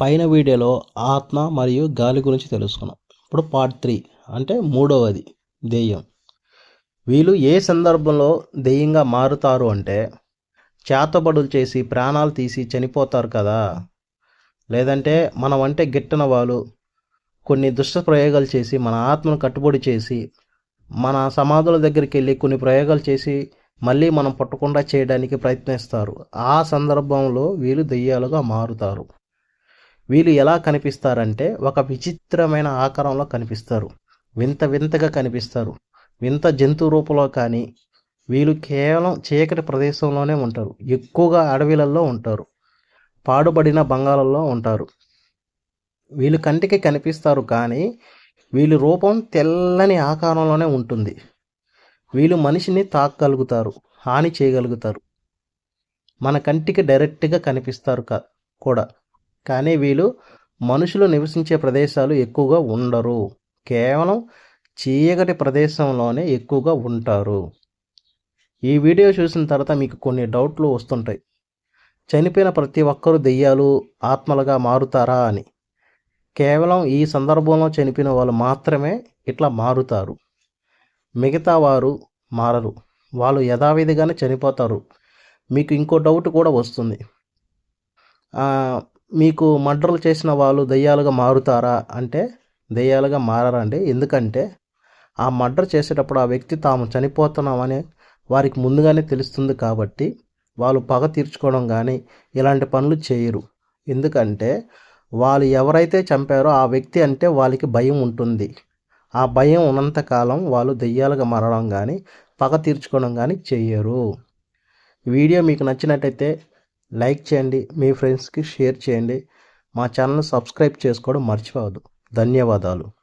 పైన వీడియోలో ఆత్మ మరియు గాలి గురించి తెలుసుకున్నాం. ఇప్పుడు పార్ట్ త్రీ అంటే మూడవది దెయ్యం. వీళ్ళు ఏ సందర్భంలో దెయ్యంగా మారుతారు అంటే చేతబడులు చేసి ప్రాణాలు తీసి చనిపోతారు కదా? లేదంటే మనం అంటే గిట్టన వాళ్ళు కొన్ని దుష్ట ప్రయోగాలు చేసి మన ఆత్మను కట్టుబడి చేసి మన సమాధుల దగ్గరికి వెళ్ళి కొన్ని ప్రయోగాలు చేసి మళ్ళీ మనం పట్టకుండా చేయడానికి ప్రయత్నిస్తారు. ఆ సందర్భంలో వీళ్ళు దెయ్యాలుగా మారుతారు. వీళ్ళు ఎలా కనిపిస్తారంటే ఒక విచిత్రమైన ఆకారంలో కనిపిస్తారు. వింత వింతగా కనిపిస్తారు. వింత జంతు రూపంలో కానీ వీళ్ళు కేవలం చీకటి ప్రదేశంలోనే ఉంటారు. ఎక్కువగా అడవిలలో ఉంటారు. పాడుబడిన బంగాళల్లో ఉంటారు. వీళ్ళు కంటికి కనిపిస్తారు కానీ వీళ్ళ రూపం తెల్లని ఆకారంలోనే ఉంటుంది. వీళ్ళు మనిషిని తాకగలుగుతారు హాని చేయగలుగుతారు. మన కంటికి డైరెక్ట్గా కనిపిస్తారు కూడా. కానీ వీళ్ళు మనుషులు నివసించే ప్రదేశాలు ఎక్కువగా ఉండరు. కేవలం చీకటి ప్రదేశంలోనే ఎక్కువగా ఉంటారు. ఈ వీడియో చూసిన తర్వాత మీకు కొన్ని డౌట్లు వస్తుంటాయి. చనిపోయిన ప్రతి ఒక్కరూ దెయ్యాలు ఆత్మలుగా మారుతారా అని. కేవలం ఈ సందర్భంలో చనిపోయిన వాళ్ళు మాత్రమే ఇట్లా మారుతారు. మిగతా వారు మారరు. వాళ్ళు యథావిధిగానే చనిపోతారు. మీకు ఇంకో డౌట్ కూడా వస్తుంది. మీకు మర్డర్లు చేసిన వాళ్ళు దయ్యాలుగా మారుతారా? అంటే దయ్యాలుగా మారారండి ఎందుకంటే ఆ మర్డర్ చేసేటప్పుడు ఆ వ్యక్తి తాము చనిపోతున్నామని వారికి ముందుగానే తెలుస్తుంది కాబట్టి వాళ్ళు పగ తీర్చుకోవడం కానీ ఇలాంటి పనులు చేయరు. ఎందుకంటే వాళ్ళు ఎవరైతే చంపారో ఆ వ్యక్తి అంటే వాళ్ళకి భయం ఉంటుంది. ఆ భయం ఉన్నంతకాలం వాళ్ళు దెయ్యాలుగా మారడం కానీ పగ తీర్చుకోవడం కానీ చేయరు. వీడియో మీకు నచ్చినట్టయితే లైక్ చేయండి మీ ఫ్రెండ్స్కి షేర్ చేయండి. మా ఛానల్ సబ్స్క్రైబ్ చేసుకోవడం మర్చిపోవద్దు. ధన్యవాదాలు.